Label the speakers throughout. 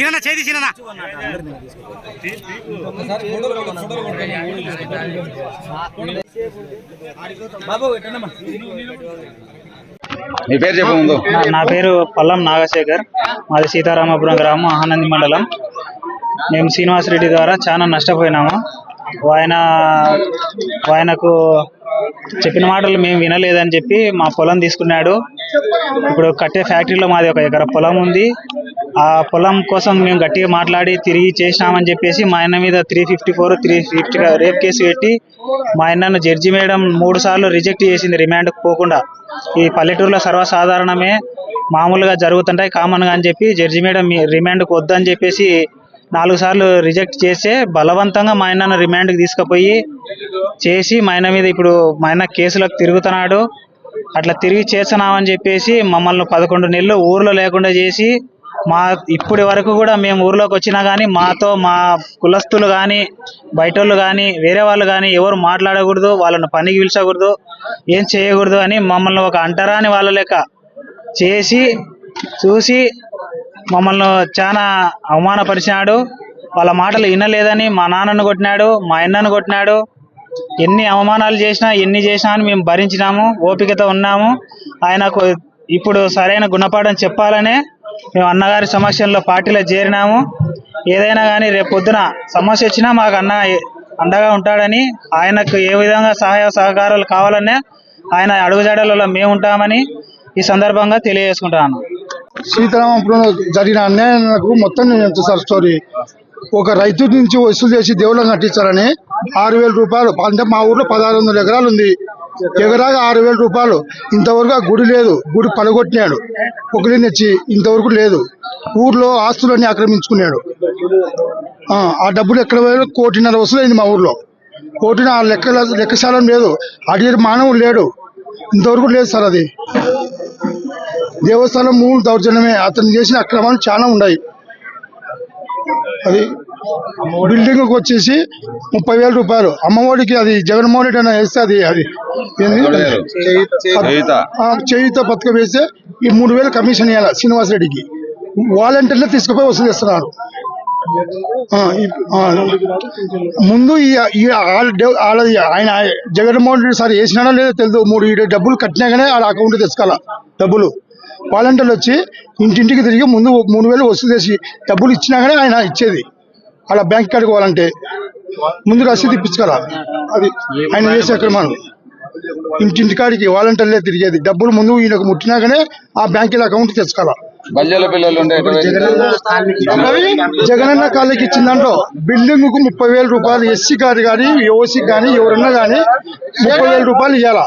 Speaker 1: అన్న
Speaker 2: మీ పేరు చెప్పు ముందు.
Speaker 3: నా- నా పేరు పల్లం నాగశేఖర్. మాది సీతారామపురం గ్రామం ఆనంది మండలం. మేము శ్రీనివాస్ రెడ్డి ద్వారా చాలా నష్టపోయినాము. ఆయన ఆయనకు చెప్పిన మాటలు మేము వినలేదని చెప్పి మా పొలం తీసుకున్నాడు. ఇప్పుడు కట్టే ఫ్యాక్టరీలో మాది ఒక ఎకర పొలం ఉంది. ఆ పొలం కోసం మేము గట్టిగా మాట్లాడి తిరిగి చేసినామని చెప్పేసి మా ఆయన మీద three fifty four three fifty rape case పెట్టి మా ఆయనను జడ్జి మేడం మూడు సార్లు రిజెక్ట్ చేసింది రిమాండ్కి పోకుండా. ఈ పల్లెటూరులో సర్వసాధారణమే మామూలుగా జరుగుతుంటాయి కామన్గా అని చెప్పి జడ్జి మేడం మీ రిమాండ్కి వద్దని చెప్పేసి నాలుగు సార్లు రిజెక్ట్ చేస్తే బలవంతంగా మా ఆయనను రిమాండ్కి తీసుకుపోయి చేసి మా ఆయన మీద ఇప్పుడు మా ఆయన కేసులకు తిరుగుతున్నాడు. అట్లా తిరిగి చేస్తున్నామని చెప్పేసి మమ్మల్ని పదకొండు నెలలు ఊర్లో లేకుండా చేసి మా ఇప్పటి వరకు కూడా మేము ఊర్లోకి వచ్చినా కానీ మాతో మా కులస్తులు కానీ బయటోళ్ళు కానీ వేరే వాళ్ళు కానీ ఎవరు మాట్లాడకూడదు వాళ్ళని పనికి పిలిచకూడదు ఏం చేయకూడదు అని మమ్మల్ని ఒక అంటరాని వాళ్ళ లెక్క చేసి చూసి మమ్మల్ని చాలా అవమానపరిచినాడు. వాళ్ళ మాటలు వినలేదని మా నాన్నను కొట్టినాడు మా అన్నను కొట్టినాడు. ఎన్ని అవమానాలు చేసినా ఎన్ని చేసినా అని మేము భరించినాము ఓపికతో ఉన్నాము. ఆయనకు ఇప్పుడు సరైన గుణపాఠం చెప్పాలనే మేము అన్నగారి సమక్షంలో పార్టీలో చేరినాము. ఏదైనా కానీ రేపు పొద్దున సమస్య వచ్చినా మాకు అన్న అండగా ఉంటాడని ఆయనకు ఏ విధంగా సహాయ సహకారాలు కావాలనే ఆయన అడుగుజాడలలో మేము ఉంటామని ఈ సందర్భంగా తెలియజేసుకుంటాను
Speaker 4: సీతారామపురం జరిగిన అన్యాయాలకు మొత్తం నేను చెప్తాను సార్ స్టోరీ ఒక రైతు నుంచి వసూలు చేసి దేవుళ్ళని కట్టించాలని ఆరు వేల రూపాయలు అంటే మా ఊర్లో పదహారు వందల ఎకరాలు ఉంది. ఎగరాగా ఆరు వేల రూపాయలు? ఇంతవరకు ఆ గుడి లేదు. గుడి పడగొట్టినాడు. ఒకరిని తెచ్చి ఇంతవరకు లేదు. ఊర్లో ఆస్తులన్నీ ఆక్రమించుకున్నాడు. ఆ, డబ్బులు ఎక్కడ పోయారో కోటిన్నర వసూలైంది మా ఊర్లో. కోటిన ఆ లెక్క లెక్కశాలం లేదు. అడిగే మానవుడు లేడు. ఇంతవరకు లేదు సార్ అది. దేవస్థానం మూడు దౌర్జన్యమే. అతను చేసిన అక్రమాలు చాలా ఉన్నాయి. అది బిల్డింగ్ వచ్చేసి ముప్పై వేల రూపాయలు. అమ్మఒడికి అది జగన్మోహన్ రెడ్డి అని వేస్తే అది అది?
Speaker 2: చేయుత.
Speaker 4: ఆ, చేయుత పథకం వేస్తే ఈ మూడు వేలు కమిషన్ ఇవ్వాలి శ్రీనివాస్ రెడ్డికి వాలంటీర్లే తీసుకుపోయి వసూలు చేస్తున్నారు. ముందు ఆయన జగన్మోహన్ రెడ్డి సార్ వేసినాడో లేదో తెలియదు మూడు డబ్బులు కట్టినాకనే ఆడ అకౌంట్ తెచ్చుకోవాల డబ్బులు. వాలంటీర్లు వచ్చి ఇంటింటికి తిరిగి ముందు మూడు వేలు వసూలు చేసి డబ్బులు ఇచ్చినాకనే ఆయన ఇచ్చేది. అలా బ్యాంక్ కాడికి పోవాలంటే ముందు రసీదు ఇప్పించుకోవాలా అది ఆయన చేసే అక్రమాలు. ఇంటింటి కాడికి వాలంటీర్లే తిరిగేది. డబ్బులు ముందు ఈయనకు ముట్టినాకనే ఆ బ్యాంకుల అకౌంట్ తెచ్చుకోవాలా? జగనన్న కాళ్ళకి ఇచ్చిన దాంట్లో బిల్డింగ్కు ముప్పై వేల రూపాయలు ఎస్సీ గారు కానీ ఓసీ కానీ ఎవరన్నా కానీ ముప్పై వేల రూపాయలు ఇవ్వాలా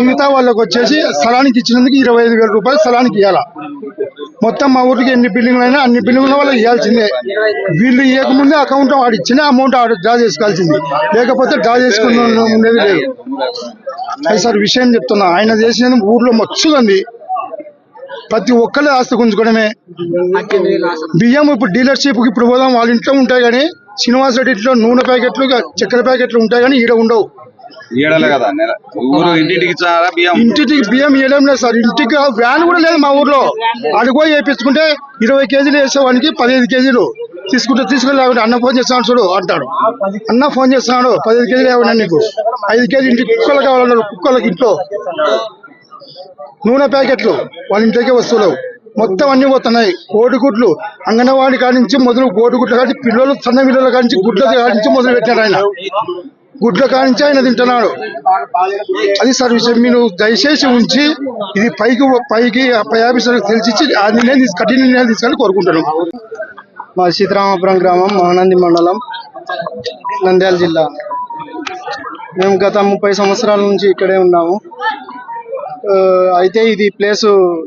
Speaker 4: మిగతా వాళ్ళకి వచ్చేసి స్థలానికి ఇచ్చినందుకు ఇరవై ఐదు వేల రూపాయలు స్థలానికి ఇవ్వాలా మొత్తం మా ఊరికి ఎన్ని బిల్డింగ్లు అయినా అన్ని బిల్డింగ్ల వల్ల ఇవ్వాల్సిందే. వీళ్ళు ఇవ్వకముందే అకౌంట్ వాడు ఇచ్చిన అమౌంట్ ఆడు డ్రా చేసుకోవాల్సింది. లేకపోతే డ్రా చేసుకుని ఉండేది లేదు. అది సార్ విషయం చెప్తున్నా. ఆయన చేసిన ఊర్లో మచ్చుకుంది ప్రతి ఒక్కరి ఆస్తి గుంజుకోవడమే. బియ్యం ఇప్పుడు డీలర్షిప్ ఇప్పుడు పోదాం వాళ్ళ ఇంట్లో ఉంటాయి కానీ శ్రీనివాస్ రెడ్డి ఇంట్లో నూనె ప్యాకెట్లు చక్కెర ప్యాకెట్లు ఉంటాయి కానీ ఈడ ఉండవు.
Speaker 2: ఏడలే కదా నెల ఊరు ఇంటింటికి ఇచ్చారా బియ్యం.
Speaker 4: ఇంటికి బియ్యం ఇవ్వడం లేదు సార్. ఇంటికి వ్యాన్ కూడా లేదు మా ఊర్లో. అడుగు వేయించుకుంటే ఇరవై కేజీలు వేసేవానికి పదిహేను కేజీలు తీసుకుంటే తీసుకెళ్ళి అన్న ఫోన్ చేస్తాను చూడు అంటాడు. అన్న ఫోన్ చేస్తున్నాడు పదిహేను కేజీలు ఇవ్వండి నీకు. ఐదు కేజీలు ఇంటికి కుక్కలు కావాలన్నారు కుక్కలకి ఇంట్లో. నూనె ప్యాకెట్లు వాళ్ళ ఇంటికే వస్తువులు మొత్తం అన్ని పోతున్నాయి. కోడిగుడ్లు. అంగన్వాడి కాడి నుంచి మొదలు కోడిగుడ్ల కాడి పిల్లలు సన్న పిల్లల కాడి నుంచి గుడ్ల కాడి నుంచి మొదలు పెట్టారు ఆయన. గుడ్ల కానించి నుంచి ఆయన తింటున్నాడు. అది సార్ విషయం మీరు దయచేసి ఉంచి ఇది పైకి పైకి పై ఆఫీసర్కి తెలిసి ఆ నిర్ణయం కఠిన నిర్ణయాలు తీసుకొని కోరుకుంటున్నాం.
Speaker 5: మా సీతారామపురం గ్రామం మహానంది మండలం నంద్యాల జిల్లా. మేము గత ముప్పై సంవత్సరాల నుంచి ఇక్కడే ఉన్నాము. ఆ, అయితే ఇది ప్లేసు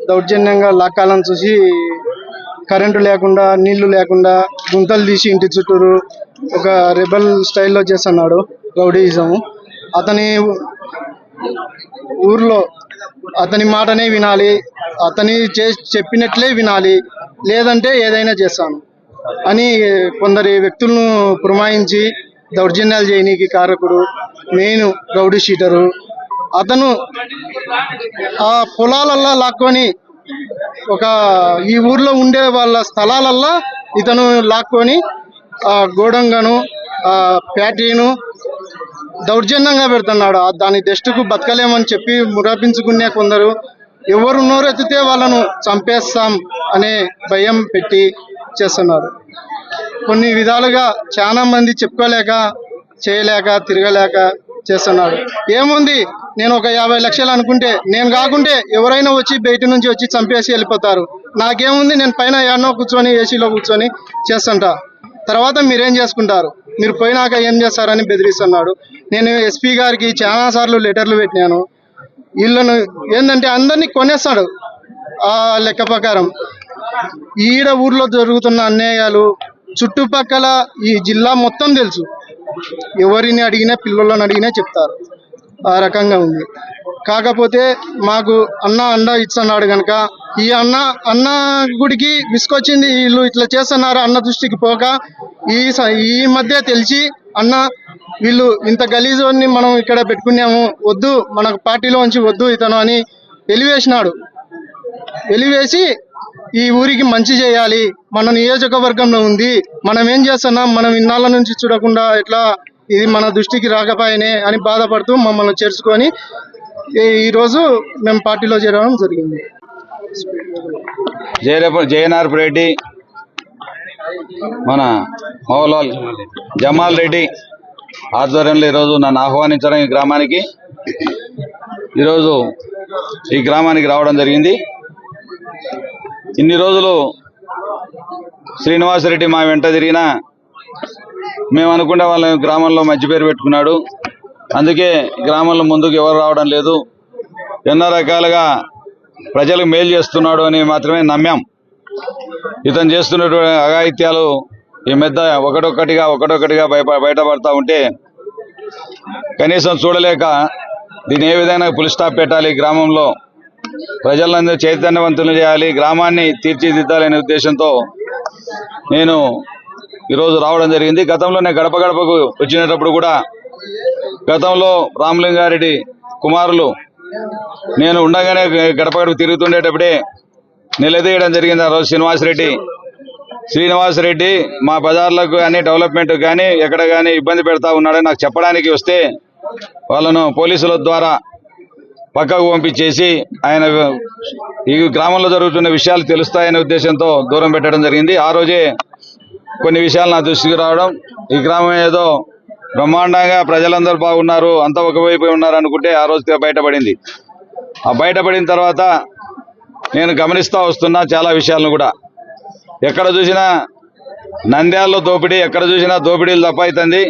Speaker 5: దౌర్జన్యంగా లాక్కాలని చూసి కరెంటు లేకుండా నీళ్ళు లేకుండా గుంతలు తీసి ఇంటి చుట్టూరు ఒక రెబల్ స్టైల్లో చేస్తున్నాడు. రౌడీయిజం అతని ఊర్లో అతని మాటనే వినాలి అతని చే చెప్పినట్లే వినాలి లేదంటే ఏదైనా చేస్తాను అని కొందరి వ్యక్తులను పురమాయించి దౌర్జన్యాలు చేయనీకి కారకుడు మెయిన్ రౌడీ షీటరు. అతను ఆ పొలాలల్లో లాక్కొని ఒక ఈ ఊర్లో ఉండే వాళ్ళ స్థలాలల్లా ఇతను లాక్కొని ఆ గోడంగను ఆ ప్యాటీను దౌర్జన్యంగా పెడుతున్నాడు. దాని దెస్టుకు బతకలేమని చెప్పి మురాపించుకునే కొందరు ఎవరు నోరెత్తితే వాళ్ళను చంపేస్తాం అనే భయం పెట్టి చేస్తున్నారు. కొన్ని విధాలుగా చాలా మంది చెప్పుకోలేక చేయలేక తిరగలేక చేస్తున్నారు. ఏముంది? నేను ఒక యాభై లక్షలు అనుకుంటే నేను కాకుంటే ఎవరైనా వచ్చి బయట నుంచి వచ్చి చంపేసి వెళ్ళిపోతారు. నాకేముంది? నేను పైన ఎన్నో కూర్చొని ఏసీలో కూర్చొని చేస్తుంటా. తర్వాత మీరేం చేసుకుంటారు? మీరు పోయినాక ఏం చేస్తారని బెదిరిస్తున్నాడు. నేను ఎస్పీ గారికి చాలా సార్లు లెటర్లు పెట్టినాను. వీళ్ళను ఏంటంటే అందరినీ కొనేస్తాడు ఆ లెక్క ప్రకారం. ఈడ ఊర్లో జరుగుతున్న అన్యాయాలు చుట్టుపక్కల ఈ జిల్లా మొత్తం తెలుసు. ఎవరిని అడిగినా పిల్లలను అడిగినా చెప్తారు. ఆ రకంగా ఉంది. కాకపోతే మాకు అన్న అండ ఇస్తున్నాడు కనుక ఈ అన్న అన్న గుడికి విసుకొచ్చింది వీళ్ళు ఇట్లా చేస్తున్నారు అన్న దృష్టికి పోక ఈ స- ఈ మధ్య తెలిసి అన్న వీళ్ళు ఇంత గలీజోని మనం ఇక్కడ పెట్టుకున్నాము వద్దు మనకు పార్టీలోంచి వద్దు ఇతను అని వెలివేసినాడు. వెలివేసి ఈ ఊరికి మంచి చేయాలి మన నియోజకవర్గంలో ఉంది మనం ఏం చేస్తున్నాం మనం ఇన్నాళ్ళ నుంచి చూడకుండా ఎట్లా ఇది మన దృష్టికి రాకపోయినే అని బాధపడుతూ మమ్మల్ని చేర్చుకొని ఈ- ఈరోజు మేము పార్టీలో చేరడం జరిగింది.
Speaker 2: జయరపు జయనార్పు రెడ్డి మన మోహన్లాల్ జమాల్ రెడ్డి ఆధ్వర్యంలో ఈరోజు నన్ను ఆహ్వానించడం ఈ గ్రామానికి. ఈరోజు ఈ గ్రామానికి రావడం జరిగింది. ఇన్ని రోజులు శ్రీనివాసరెడ్డి మా వెంట తిరిగిన మేము అనుకునే వాళ్ళ గ్రామంలో మంచి పేరు పెట్టుకున్నాడు. అందుకే గ్రామంలో ముందుకు ఎవరు రావడం లేదు. ఎన్నో రకాలుగా ప్రజలకు మేలు చేస్తున్నాడు అని మాత్రమే నమ్మాం. ఇతను చేస్తున్నటువంటి అఘాయిత్యాలు ఈ మధ్య ఒకటొక్కటిగా ఒకటొక్కటిగా బయట బయటపడతా ఉంటే కనీసం చూడలేక దీన్ని ఏ విధంగా పులి స్టాప్ పెట్టాలి? గ్రామంలో ప్రజలందరూ చైతన్యవంతులు చేయాలి. గ్రామాన్ని తీర్చిదిద్దాలనే ఉద్దేశంతో నేను ఈరోజు రావడం జరిగింది. గతంలో నేను గడప గడపకు వచ్చినప్పుడు కూడా గతంలో రామలింగారెడ్డి కుమారులు నేను ఉండగానే గడప గడప తిరుగుతుండేటప్పుడే నిలదీయడం జరిగింది. ఆ రోజు శ్రీనివాసరెడ్డి శ్రీనివాసరెడ్డి మా బజార్లకు కానీ డెవలప్మెంట్ కానీ ఎక్కడ కానీ ఇబ్బంది పెడతా ఉన్నాడని నాకు చెప్పడానికి వస్తే వాళ్ళను పోలీసుల ద్వారా పక్కకు పంపించేసి ఆయన ఈ గ్రామంలో జరుగుతున్న విషయాలు తెలుస్తాయనే ఉద్దేశంతో దూరం పెట్టడం జరిగింది. ఆ రోజే కొన్ని విషయాలు నా దృష్టికి రావడం ఈ గ్రామం ఏదో బ్రహ్మాండంగా ప్రజలందరూ బాగున్నారు అంతా ఒకవైపు ఉన్నారు అనుకుంటే ఆ రోజు బయటపడింది. ఆ బయటపడిన తర్వాత నేను గమనిస్తూ వస్తున్నా చాలా విషయాలను కూడా. ఎక్కడ చూసినా నంద్యాలలో దోపిడీ ఎక్కడ చూసినా దోపిడీలు తప్ప అవుతుంది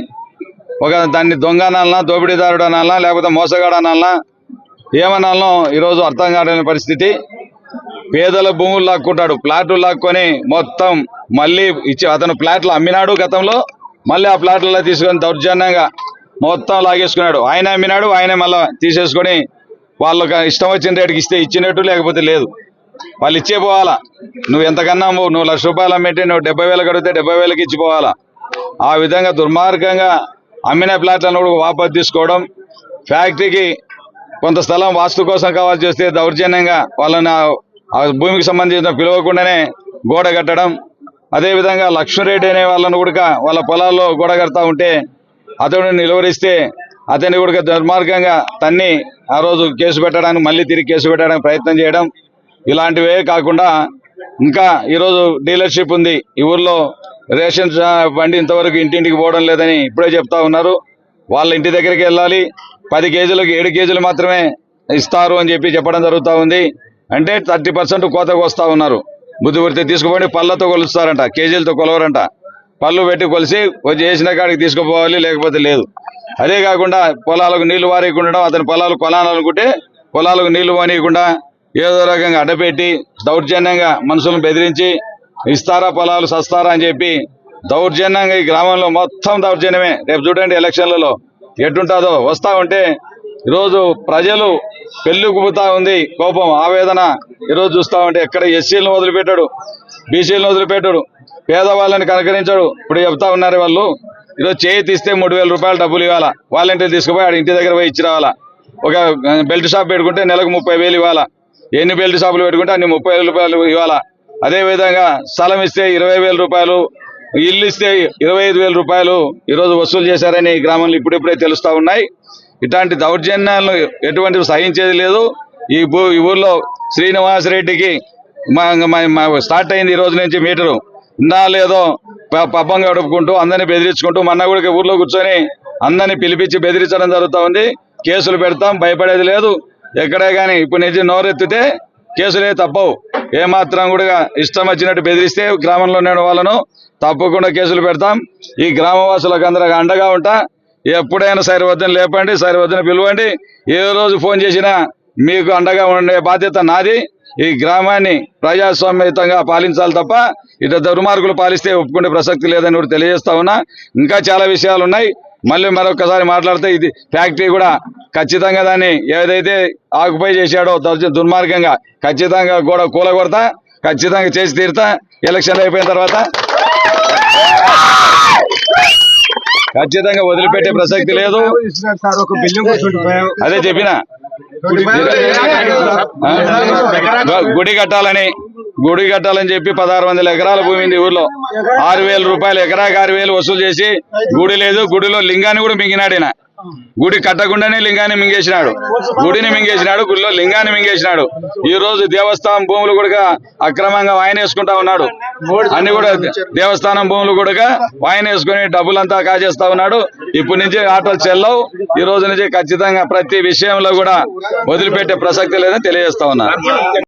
Speaker 2: ఒక దాన్ని దొంగ అనాలనా దోపిడీదారుడు అనాలనా లేకపోతే మోసగాడు అనాలనా ఏమనాలనో ఈరోజు అర్థం కాలేని పరిస్థితి. పేదల భూములు లాక్కుంటాడు ప్లాట్లు లాక్కొని మొత్తం మళ్ళీ ఇచ్చి అతను ప్లాట్లు అమ్మినాడు గతంలో మళ్ళీ ఆ ప్లాట్లలో తీసుకొని దౌర్జన్యంగా మొత్తం లాగేసుకున్నాడు. ఆయన అమ్మినాడు ఆయన మళ్ళీ తీసేసుకొని వాళ్ళకి ఇష్టం వచ్చిన రేటుకి ఇస్తే ఇచ్చినట్టు లేకపోతే లేదు. వాళ్ళు ఇచ్చే పోవాలా. నువ్వు ఎంతకన్నా నువ్వు లక్ష రూపాయలు అమ్మితే నువ్వు డెబ్బై వేలు కడిగితే డెబ్బై వేలకి ఇచ్చిపోవాలా ఆ విధంగా దుర్మార్గంగా అమ్మిన ప్లాట్లను కూడా వాపసు తీసుకోవడం ఫ్యాక్టరీకి కొంత స్థలం వాస్తు కోసం కావాల్సి వస్తే దౌర్జన్యంగా వాళ్ళని ఆ భూమికి సంబంధించిన పిలవకుండానే గోడ కట్టడం అదేవిధంగా లక్ష్మీరెడ్డి అనే వాళ్ళను కూడా వాళ్ళ పొలాల్లో గోడ కడతా ఉంటే అతడిని నిలువరిస్తే అతన్ని కూడా దుర్మార్గంగా తన్ని ఆ రోజు కేసు పెట్టడానికి మళ్ళీ తిరిగి కేసు పెట్టడానికి ప్రయత్నం చేయడం ఇలాంటివే కాకుండా ఇంకా ఈరోజు డీలర్షిప్ ఉంది. ఈ ఊర్లో రేషన్ బండి ఇంతవరకు ఇంటింటికి పోవడం లేదని ఇప్పుడే చెప్తా ఉన్నారు. వాళ్ళ ఇంటి దగ్గరికి వెళ్ళాలి. పది కేజీలకు ఏడు కేజీలు మాత్రమే ఇస్తారు అని చెప్పి చెప్పడం జరుగుతూ ఉంది. అంటే థర్టీ పర్సెంట్ కోతకు వస్తూ ఉన్నారు. బుద్ధి పుడితే తీసుకుపోయి పళ్ళతో కొలుస్తారంట కేజీలతో కొలవరంట. పళ్ళు పెట్టి కొలిసి చేసిన కాడికి తీసుకుపోవాలి లేకపోతే లేదు. అదే కాకుండా పొలాలకు నీళ్ళు వారేయకుండా అతని పొలాలు కొలాలనుకుంటే పొలాలకు నీళ్ళు వానియకుండా ఏదో రకంగా అడ్డపెట్టి దౌర్జన్యంగా మనుషులను బెదిరించి ఇస్తారా పొలాలు సస్తారా అని చెప్పి దౌర్జన్యంగా ఈ గ్రామంలో మొత్తం దౌర్జన్యమే. రేపు చూడండి ఎలక్షన్లలో ఎటుంటుందో వస్తా ఉంటే ఈరోజు ప్రజలు పెళ్ళి కుపుతా ఉంది. కోపం ఆవేదన ఈరోజు చూస్తా ఉంటే ఎక్కడ ఎస్సీలను వదిలిపెట్టాడు? బీసీలను వదిలిపెట్టాడు? పేదవాళ్ళని కనకరించాడు? ఇప్పుడు చెప్తా ఉన్నారు వాళ్ళు. ఈరోజు చేయి తీస్తే మూడు వేల రూపాయలు డబ్బులు ఇవ్వాలా? వాలంటీర్ తీసుకుపోయి ఆడ ఇంటి దగ్గర పోయి ఇచ్చి రావాలా? ఒక బెల్ట్ షాప్ పెట్టుకుంటే నెలకు ముప్పై వేలు ఇవ్వాలా? ఎన్ని బెల్ట్ షాపులు పెట్టుకుంటే అన్ని ముప్పై రూపాయలు ఇవ్వాలా? అదే విధంగా స్థలం ఇస్తే ఇరవై వేల రూపాయలు ఇల్లు ఇస్తే ఇరవై ఐదు వేల రూపాయలు ఈరోజు వసూలు చేశారని గ్రామంలో ఇప్పుడిప్పుడే తెలుస్తా ఉన్నాయి. ఇట్లాంటి దౌర్జన్యాలను ఎటువంటి సహించేది లేదు. ఈ ఈ ఊర్లో శ్రీనివాస్ రెడ్డికి మా స్టార్ట్ అయింది ఈ రోజు నుంచి మీటరు. ఇందా లేదో ప- పబ్బం గడుపుకుంటూ అందరిని బెదిరించుకుంటూ మొన్న కూడా ఊర్లో కూర్చొని అందరిని పిలిపించి బెదిరించడం జరుగుతూ ఉంది. కేసులు పెడతాం భయపడేది లేదు. ఎక్కడే కానీ ఇప్పుడు నిజం నోరెత్తితే కేసులే తప్పవు. ఏమాత్రం కూడా ఇష్టం వచ్చినట్టు బెదిరిస్తే గ్రామంలో ఉన్న వాళ్ళను తప్పకుండా కేసులు పెడతాం. ఈ గ్రామవాసులకు అందరూ అండగా ఉంటా. ఎప్పుడైనా సరివద్దని లేపండి సరివద్దని పిలవండి. ఏ రోజు ఫోన్ చేసినా మీకు అండగా ఉండే బాధ్యత నాది. ఈ గ్రామాన్ని ప్రజాస్వామ్యతంగా పాలించాలి తప్ప ఇటు దుర్మార్గులు పాలిస్తే ఒప్పుకునే ప్రసక్తి లేదని కూడా తెలియజేస్తా ఉన్నా. ఇంకా చాలా విషయాలు ఉన్నాయి. మళ్ళీ మరొకసారి మాట్లాడితే ఇది ఫ్యాక్టరీ కూడా ఖచ్చితంగా దాన్ని ఏదైతే ఆక్యుపై చేశాడో దౌర్జ- దుర్మార్గంగా ఖచ్చితంగా కూడా కూలగొడతా ఖచ్చితంగా చేసి తీరుతా. ఎలక్షన్లు అయిపోయిన తర్వాత ఖచ్చితంగా వదిలిపెట్టే ప్రసక్తి లేదు. అదే చెప్పిన? గుడి కట్టాలని గుడి కట్టాలని చెప్పి పదహారు వందల ఎకరాల భూమి ఉంది ఊర్లో. ఆరు వేల రూపాయలు ఎకరాకి ఆరు వేలు వసూలు చేసి గుడి లేదు గుడిలో లింగాన్ని కూడా మింగినాడు ఈయన. గుడి కట్టకుండానే లింగాన్ని మింగేసినాడు. గుడిని మింగేసినాడు గుడిలో లింగాన్ని మింగేసినాడు. ఈ రోజు దేవస్థానం భూములు కూడా అక్రమంగా వాయనేసుకుంటా ఉన్నాడు. అన్ని కూడా దేవస్థానం భూములు కూడా వాయనేసుకుని డబ్బులంతా కాజేస్తా ఉన్నాడు. ఇప్పటి నుంచి ఆటోలు చెల్లవు. ఈ రోజు నుంచి ఖచ్చితంగా ప్రతి విషయంలో కూడా వదిలిపెట్టే ప్రసక్తి లేదని తెలియజేస్తా ఉన్నారు